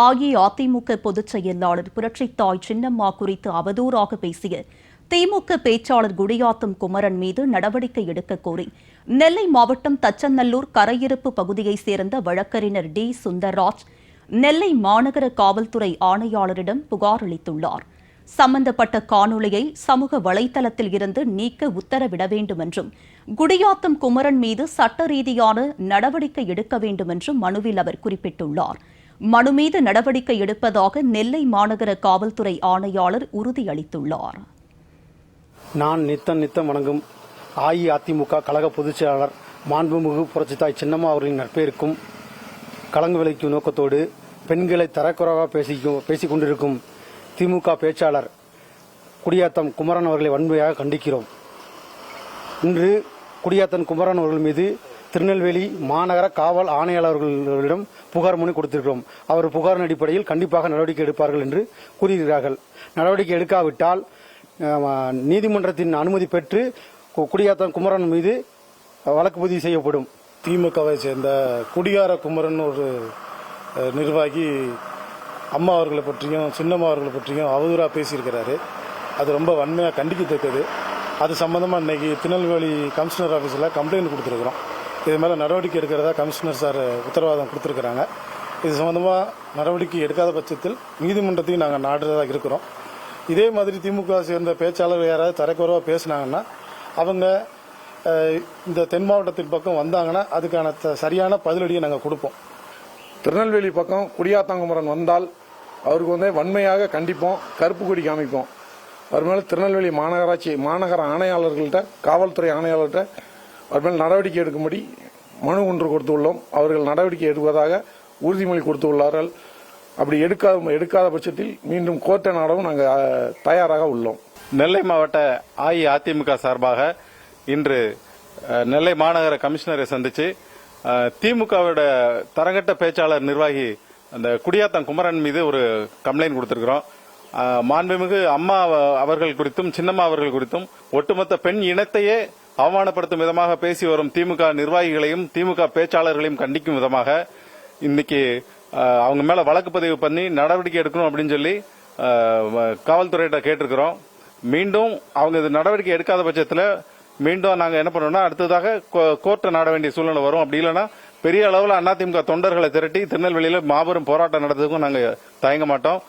அஇஅதிமுக பொதுச் செயலாளர் புரட்சித்தாய் சின்னம்மா குறித்து அவதூறாக பேசிய திமுக பேச்சாளர் குடியாத்தம் குமரன் மீது நடவடிக்கை எடுக்க கோரி நெல்லை மாவட்டம் தச்சநல்லூர் கரையிருப்பு பகுதியைச் சேர்ந்த வழக்கறிஞர் டி. சுந்தர்ராஜ் நெல்லை மாநகர காவல்துறை ஆணையாளரிடம் புகார் அளித்துள்ளார். சம்பந்தப்பட்ட காணொளியை சமூக வலைதளத்தில் இருந்து நீக்க உத்தரவிட வேண்டும் என்றும் குடியாத்தம் குமரன் மீது சட்ட ரீதியான நடவடிக்கை எடுக்க வேண்டும் என்றும் மனுவில் அவர் குறிப்பிட்டுள்ளார். மனு மீது நடவடிக்கை எடுப்பதாக நெல்லை மாநகர காவல்துறை ஆணையாளர் உறுதியளித்துள்ளார். நான் நித்தம் நித்தம் வணங்கும் அஇஅதிமுக கழக பொதுச் செயலாளர் மாண்புமிகு புரட்சித்தாய் சின்னம்மா அவர்களின் நற்பெயருக்கும் கலங்கு விளைக்கும் நோக்கத்தோடு பெண்களை தரக்குறைவாக பேசிக்கும் பேசிக் கொண்டிருக்கும் திமுக பேச்சாளர் குடியாத்தம் குமரன் அவர்களை வன்மையாக கண்டிக்கிறோம். இன்று குடியாத்தன் குமரன் அவர்கள் மீது திருநெல்வேலி மாநகர காவல் ஆணையாளர்களிடம் புகார் மனு கொடுத்திருக்கிறோம். அவர் புகாரின் அடிப்படையில் கண்டிப்பாக நடவடிக்கை எடுப்பார்கள் என்று கூறுகிறார்கள். நடவடிக்கை எடுக்காவிட்டால் நீதிமன்றத்தின் அனுமதி பெற்று கு- குமரன் மீது வழக்கு பதிவு செய்யப்படும். திமுகவை சேர்ந்த குடியார குமரன் ஒரு நிர்வாகி அம்மா அவர்களை பற்றியும் சின்னம்மா அவர்களை பற்றியும் அவதூறாக பேசியிருக்கிறாரு. அது ரொம்ப வன்மையாக கண்டிக்கத்தக்கது. அது சம்பந்தமாக இன்னைக்கு திருநெல்வேலி கமிஷனர் ஆஃபீஸில் கம்ப்ளைண்ட் கொடுத்துருக்குறோம். இது மேலே நடவடிக்கை எடுக்கிறதா கமிஷனர் சார் உத்தரவாதம் கொடுத்துருக்குறாங்க. இது சம்மந்தமாக நடவடிக்கை எடுக்காத பட்சத்தில் நீதிமன்றத்தையும் நாங்கள் நாடுறதாக இருக்கிறோம். இதே மாதிரி திமுக சேர்ந்த பேச்சாளர் யாராவது தரக்குறைவாக பேசுனாங்கன்னா அவங்க இந்த தென் மாவட்டத்தின் பக்கம் வந்தாங்கன்னா அதுக்கான த- சரியான பதிலடியை நாங்கள் கொடுப்போம். திருநெல்வேலி பக்கம் குடியாத்தாங்குமரன் வந்தால் அவருக்கு வந்து வன்மையாக கண்டிப்போம் கருப்பு கொடி காமிப்போம். அவர் மேலே திருநெல்வேலி மாநகராட்சி மாநகர ஆணையாளர்கள்ட்ட காவல்துறை ஆணையாளர்கிட்ட அதுமேல் மேல் நடவடிக்கை எடுக்கும்படி மனு ஒன்று கொடுத்துள்ளோம் அவர்கள் நடவடிக்கை எடுப்பதாக உறுதிமொழி கொடுத்துள்ளார்கள் அப்படி எடுக்காத எடுக்காத பட்சத்தில் மீண்டும் கோர்ட்டை நாடவும் நாங்கள் தயாராக உள்ளோம். நெல்லை மாவட்ட அஇஅதிமுக சார்பாக இன்று நெல்லை மாநகர கமிஷனரை சந்திச்சு திமுகவோட தரங்கட்ட பேச்சாளர் நிர்வாகி அந்த குடியாத்தம் குமரன் மீது ஒரு கம்ப்ளைண்ட் கொடுத்திருக்கிறோம். மாண்புமிகு அம்மா அவர்கள் குறித்தும் சின்னம்மா அவர்கள் குறித்தும் ஒட்டுமொத்த பெண் இனத்தையே அவமானப்படுத்தும் விதமாக பேசி வரும் திமுக நிர்வாகிகளையும் திமுக பேச்சாளர்களையும் கண்டிக்கும் விதமாக இன்னைக்கு அவங்க மேல வழக்கு பதிவு பண்ணி நடவடிக்கை எடுக்கணும் அப்படின்னு சொல்லி காவல்துறையிட்ட கேட்டிருக்கிறோம். மீண்டும் அவங்க இது நடவடிக்கை எடுக்காத பட்சத்தில் மீண்டும் நாங்க என்ன பண்ணோம்னா அடுத்ததாக கோ- கோர்ட்டை நாட வேண்டிய சூழ்நிலை வரும். அப்படி இல்லைன்னா பெரிய அளவில் அதிமுக தொண்டர்களை திரட்டி திருநெல்வேலியில் மாபெரும் போராட்டம் நடத்துறதுக்கும் நாங்க தயங்க மாட்டோம்.